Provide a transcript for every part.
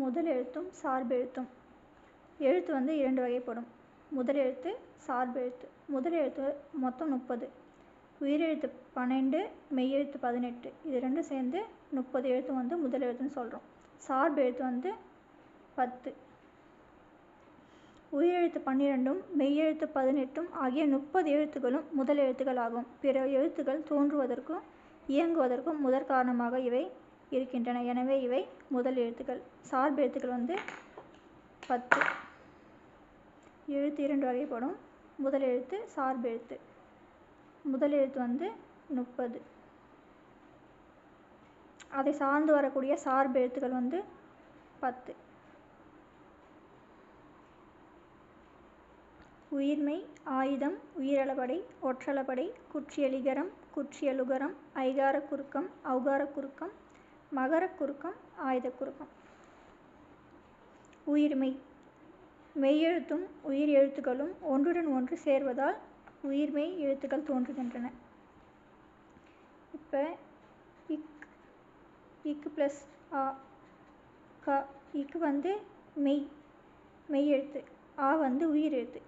முதல் எழுத்தும் சார்பு எழுத்தும். எழுத்து வந்து இரண்டு வகைப்படும். முதல் எழுத்து சார்பெழுத்து முதல் எழுத்து மொத்தம் முப்பது. உயிரெழுத்து பன்னெண்டு மெய்யெழுத்து பதினெட்டு. இது ரெண்டும் சேர்ந்து முப்பது எழுத்து வந்து முதல் எழுத்துன்னு சொல்கிறோம் சார்பெழுத்து வந்து பத்து. உயிரெழுத்து பன்னிரெண்டும் மெய்யெழுத்து பதினெட்டும் ஆகிய முப்பது எழுத்துக்களும் முதல் எழுத்துக்கள் ஆகும் பிற எழுத்துக்கள் தோன்றுவதற்கும் இயங்குவதற்கும் முதற் காரணமாக இவை இருக்கின்றன. எனவே இவை முதல் எழுத்துக்கள். சார்பெழுத்துக்கள் வந்து பத்து. எழுத்து இரண்டு வகைப்படும். முதல் எழுத்து சார்பெழுத்து முதல் எழுத்து வந்து முப்பது. அதை சார்ந்து வரக்கூடிய சார்பெழுத்துக்கள் வந்து பத்து. உயிர்மை ஆயுதம் உயிரளபடை ஒற்றளபடை குற்றியலிகரம் குற்றியலுகரம் ஐகார குறுக்கம் அவுகார குறுக்கம் மகர குறுக்கம் ஆயுத குறுக்கம் உயிர்மை. மெய்யெழுத்தும் உயிர் எழுத்துக்களும் ஒன்றுடன் ஒன்று சேர்வதால் உயிர்மெய் எழுத்துக்கள் தோன்றுகின்றன. இப்போ இக் இக்கு ப்ளஸ் ஆ க இக்கு வந்து மெய் மெய் எழுத்து ஆ வந்து உயிர் எழுத்து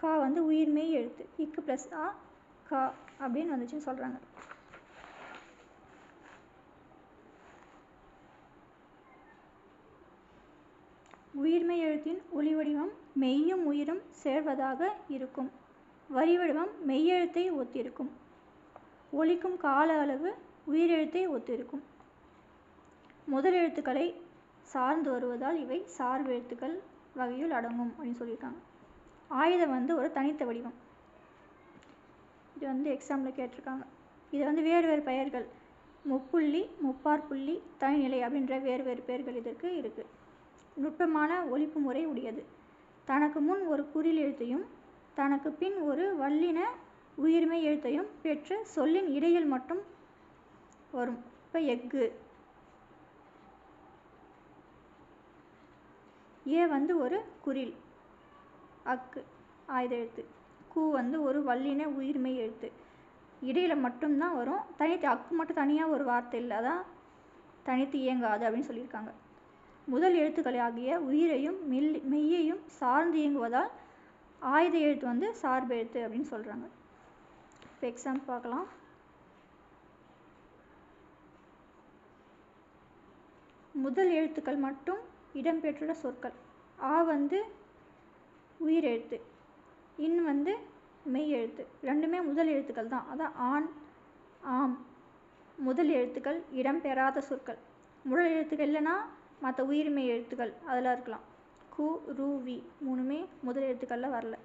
கா வந்து உயிர் மெய் எழுத்து இக்கு ப்ளஸ் ஆ கா அப்படின்னு வந்துச்சுன்னு சொல்கிறாங்க உயிர்மெய் எழுத்தின் ஒளி வடிவம் மெய்யும் உயிரும் சேர்வதாக இருக்கும். வரி வடிவம் மெய்யெழுத்தை ஒத்திருக்கும். ஒழிக்கும் கால அளவு உயிரெழுத்தை ஒத்திருக்கும். முதல் எழுத்துக்களை சார்ந்து வருவதால் இவை சார்பு எழுத்துக்கள் வகையில் அடங்கும் அப்படின்னு சொல்லியிருக்காங்க. ஆயுதம் வந்து ஒரு தனித்த வடிவம். இது வந்து எக்ஸாமில் கேட்டிருக்காங்க. இது வந்து வேறு வேறு பெயர்கள். முப்புள்ளி முப்பார் புள்ளி தனிநிலை அப்படின்ற வேறு வேறு பெயர்கள் இதற்கு இருக்குது நுட்பமான ஒழிப்பு முறை உடையது. தனக்கு முன் ஒரு குறில் எழுத்தையும் தனக்கு பின் ஒரு வல்லின உயிர்மெய் எழுத்தையும் பெற்று சொல்லின் இடையில் மட்டும் வரும். இப்போ எஃகு. ஏ வந்து ஒரு குறில் அக்கு ஆயுத எழுத்து. கூ வந்து ஒரு வல்லின உயிர்மெய் எழுத்து. இடையில மட்டும்தான் வரும். தனித்து அக்கு மட்டும் தனியாக ஒரு வார்த்தை இல்லை. அதான் தனித்து இயங்காது அப்படின்னு சொல்லியிருக்காங்க. முதல் எழுத்துக்களாகிய உயிரையும் மெல் மெய்யையும் சார்ந்து இயங்குவதால் ஆயுத எழுத்து வந்து சார்பு எழுத்து அப்படின்னு சொல்கிறாங்க இப்போ எக்ஸாம் பார்க்கலாம். முதல் எழுத்துக்கள் மட்டும் இடம்பெற்றுள்ள சொற்கள். ஆ வந்து உயிர் எழுத்து இன் வந்து மெய் எழுத்து. ரெண்டுமே முதல் எழுத்துக்கள் தான். அதான் ஆண் ஆம். முதல் எழுத்துக்கள் இடம்பெறாத சொற்கள். முதல் எழுத்துக்கள் இல்லைன்னா மற்ற உயிர்மெய் எழுத்துக்கள் அதெல்லாம் இருக்கலாம். கு ரு வி மூணுமே முதல் எழுத்துக்களில் வரல.